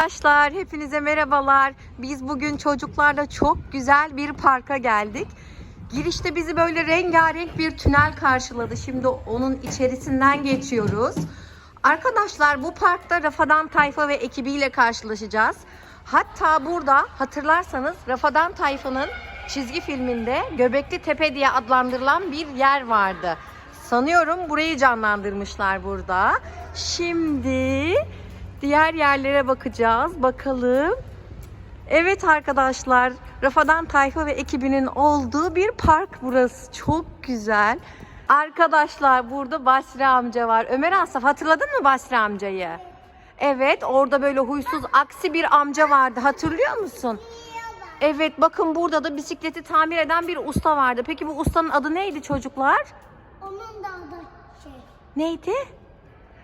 Arkadaşlar hepinize merhabalar. Biz bugün çocuklarla çok güzel bir parka geldik. Girişte bizi böyle rengarenk bir tünel karşıladı. Şimdi onun içerisinden geçiyoruz. Arkadaşlar bu parkta Rafadan Tayfa ve ekibiyle karşılaşacağız. Hatta burada hatırlarsanız Rafadan Tayfa'nın çizgi filminde Göbekli Tepe diye adlandırılan bir yer vardı. Sanıyorum burayı canlandırmışlar burada. Şimdi diğer yerlere bakacağız. Bakalım. Evet arkadaşlar, Rafadan Tayfa ve ekibinin olduğu bir park burası. Çok güzel. Arkadaşlar burada Basri amca var. Ömer Asaf hatırladın mı Basri amcayı? Evet, orada böyle huysuz aksi bir amca vardı. Hatırlıyor musun? Evet, bakın burada da bisikleti tamir eden bir usta vardı. Peki bu ustanın adı neydi çocuklar? Onun da adı şey. Neydi?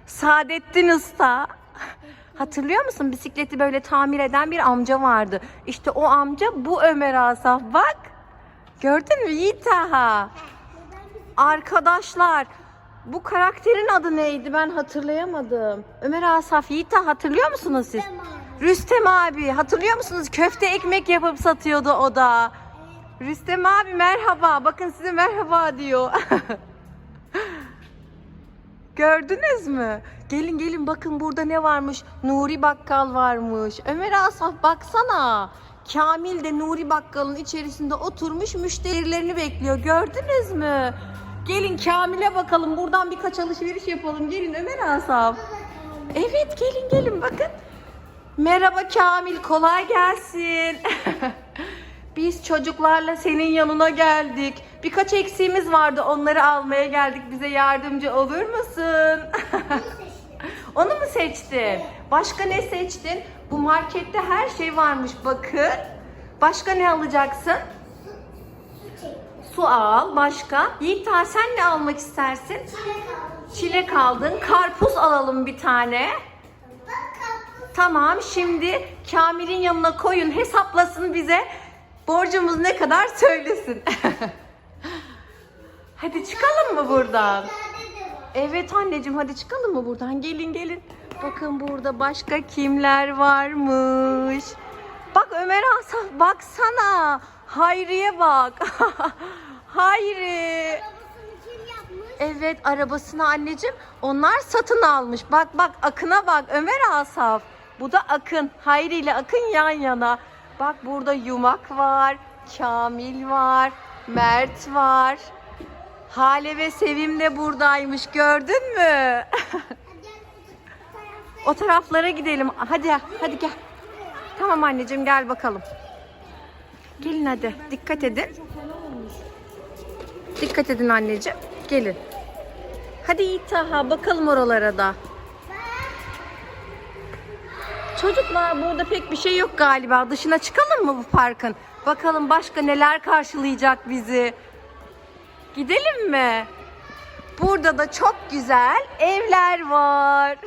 Saadettin Usta. Hatırlıyor musun? Bisikleti böyle tamir eden bir amca vardı. İşte o amca bu Ömer Asaf. Bak. Gördün mü Yiğit Taha? Arkadaşlar bu karakterin adı neydi? Ben hatırlayamadım. Ömer Asaf, Yiğit Taha hatırlıyor musunuz siz? Rüstem abi. Rüstem abi hatırlıyor musunuz? Köfte ekmek yapıp satıyordu o da. Rüstem abi merhaba. Bakın size merhaba diyor. Gördünüz mü? Gelin gelin bakın burada ne varmış? Nuri Bakkal varmış. Ömer Asaf baksana. Kamil de Nuri Bakkal'ın içerisinde oturmuş müşterilerini bekliyor. Gördünüz mü? Gelin Kamil'e bakalım. Buradan birkaç alışveriş yapalım. Gelin Ömer Asaf. Evet gelin gelin bakın. Merhaba Kamil kolay gelsin. Biz çocuklarla senin yanına geldik. Birkaç eksiğimiz vardı onları almaya geldik. Bize yardımcı olur musun? Onu mu seçtin? Başka ne seçtin? Bu markette her şey varmış bakın. Başka ne alacaksın? Su al. Başka? Yiğit sen ne almak istersin? Çilek aldın. Karpuz alalım bir tane. Tamam şimdi Kamil'in yanına koyun hesaplasın bize. Borcumuz ne kadar söylesin. hadi çıkalım mı buradan? Evet anneciğim hadi çıkalım mı buradan? Gelin gelin. Bakın burada başka kimler varmış. Bak Ömer Asaf baksana. Hayri'ye bak. Hayri. Evet arabasını anneciğim onlar satın almış. Bak bak Akın'a bak Ömer Asaf. Bu da Akın. Hayri ile Akın yan yana. Bak burada Yumak var. Kamil var. Mert var. Hale ve Sevim de buradaymış. Gördün mü? o taraflara gidelim. Hadi hadi gel. Tamam anneciğim gel bakalım. Gelin hadi. Dikkat edin. Dikkat edin anneciğim. Gelin. Hadi Yiğit Taha bakalım oralara da. Çocuklar burada pek bir şey yok galiba. Dışına çıkalım mı bu parkın? Bakalım başka neler karşılayacak bizi. Gidelim mi? Burada da çok güzel evler var.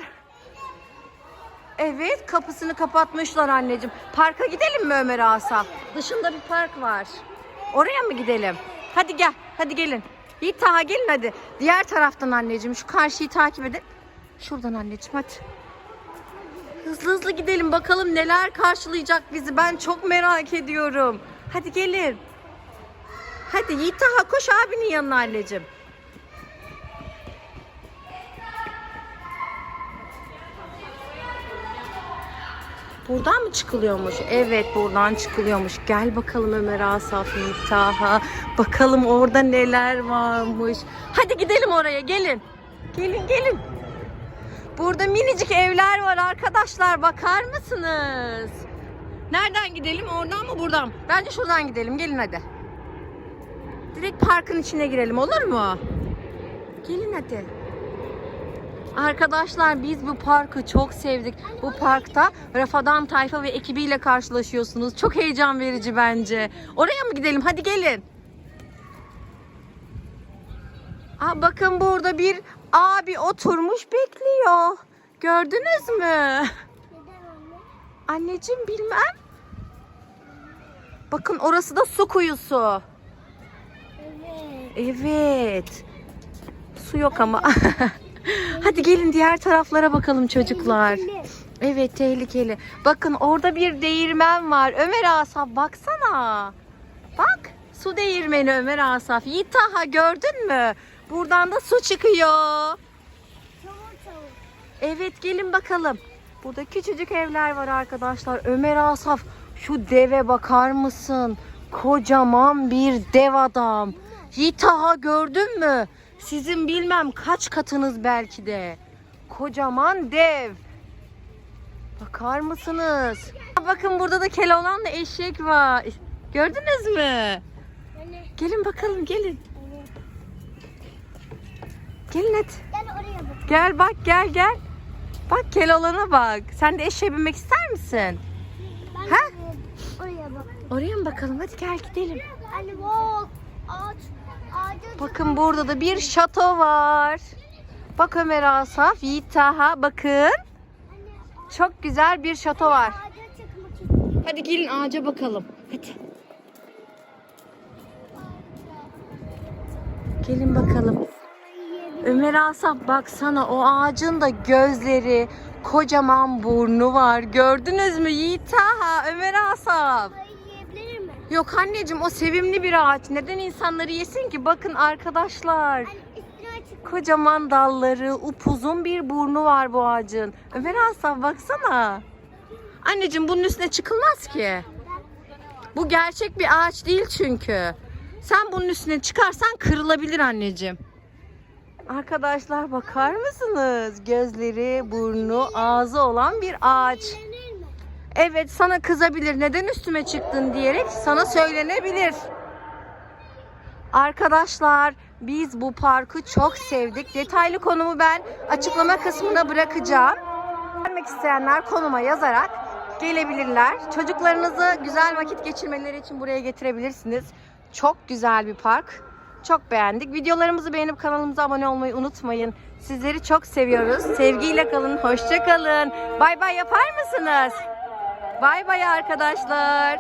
Evet kapısını kapatmışlar anneciğim. Parka gidelim mi Ömer Asaf? Dışında bir park var. Oraya mı gidelim? Hadi gel. Hadi gelin. Yiğit Taha gelin hadi. Diğer taraftan anneciğim. Şu karşıyı takip edin. Şuradan anneciğim hadi. Hızlı hızlı gidelim bakalım neler karşılayacak bizi. Ben çok merak ediyorum. Hadi gelin. Hadi Yiğit Taha koş abinin yanına anneciğim. Buradan mı çıkılıyormuş? Evet buradan çıkılıyormuş. Gel bakalım Ömer Asaf Yiğit. Bakalım orada neler varmış. Hadi gidelim oraya gelin. Gelin gelin. Burada minicik evler var arkadaşlar. Bakar mısınız? Nereden gidelim? Oradan mı buradan mı? Bence şuradan gidelim. Gelin hadi. Direkt parkın içine girelim olur mu? Gelin hadi. Arkadaşlar biz bu parkı çok sevdik. Bu parkta Rafadan Tayfa ve ekibiyle karşılaşıyorsunuz. Çok heyecan verici bence. Oraya mı gidelim? Hadi gelin. Aa, bakın burada bir abi oturmuş bekliyor. Gördünüz mü? Anneciğim bilmem. Bakın orası da su kuyusu. Evet. Evet. Su yok ama. Hadi gelin diğer taraflara bakalım çocuklar. Evet tehlikeli. Bakın orada bir değirmen var. Ömer Asaf baksana. Bak su değirmeni Ömer Asaf. Yiğit Taha gördün mü? Buradan da su çıkıyor. Çabuk çabuk. Evet gelin bakalım. Burada küçücük evler var arkadaşlar. Ömer Asaf şu deve bakar mısın? Kocaman bir dev adam. Yiğit Taha gördün mü? Sizin bilmem kaç katınız belki de. Kocaman dev. Bakar mısınız? Bakın burada da Keloğlan'la eşek var. Gördünüz mü? Anne. Gelin bakalım gelin. Gelin hadi. Gel oraya bak. Gel bak gel gel. Bak Keloğlan'a bak. Sen de eşeğe binmek ister misin? Ben Ha? oraya bak. Oraya mı bakalım? Hadi gel gidelim. Anne bak. Ağaç. Ağaca Bakın burada da bir şato var. Bak Ömer Asaf, Yiğit Taha bakın. Çok güzel bir şato var. Hadi gelin ağaca bakalım. Hadi. Gelin bakalım. Ömer Asaf baksana o ağacın da gözleri, kocaman burnu var. Gördünüz mü Yiğit Taha, Ömer Asaf? Mi? Yok anneciğim o sevimli bir ağaç. Neden insanları yesin ki? Bakın arkadaşlar. Kocaman dalları, upuzun bir burnu var bu ağacın. Ömer Asaf baksana. Anneciğim bunun üstüne çıkılmaz ki. Bu gerçek bir ağaç değil çünkü. Sen bunun üstüne çıkarsan kırılabilir anneciğim. Arkadaşlar bakar mısınız? Gözleri, burnu, ağzı olan bir ağaç. Evet sana kızabilir. Neden üstüme çıktın diyerek sana söylenebilir. Arkadaşlar biz bu parkı çok sevdik. Detaylı konumu ben açıklama kısmına bırakacağım. Gelmek isteyenler konuma yazarak gelebilirler. Çocuklarınızı güzel vakit geçirmeleri için buraya getirebilirsiniz. Çok güzel bir park. Çok beğendik. Videolarımızı beğenip kanalımıza abone olmayı unutmayın. Sizleri çok seviyoruz. Sevgiyle kalın, hoşça kalın. Bay bay yapar mısınız? Bay bay arkadaşlar.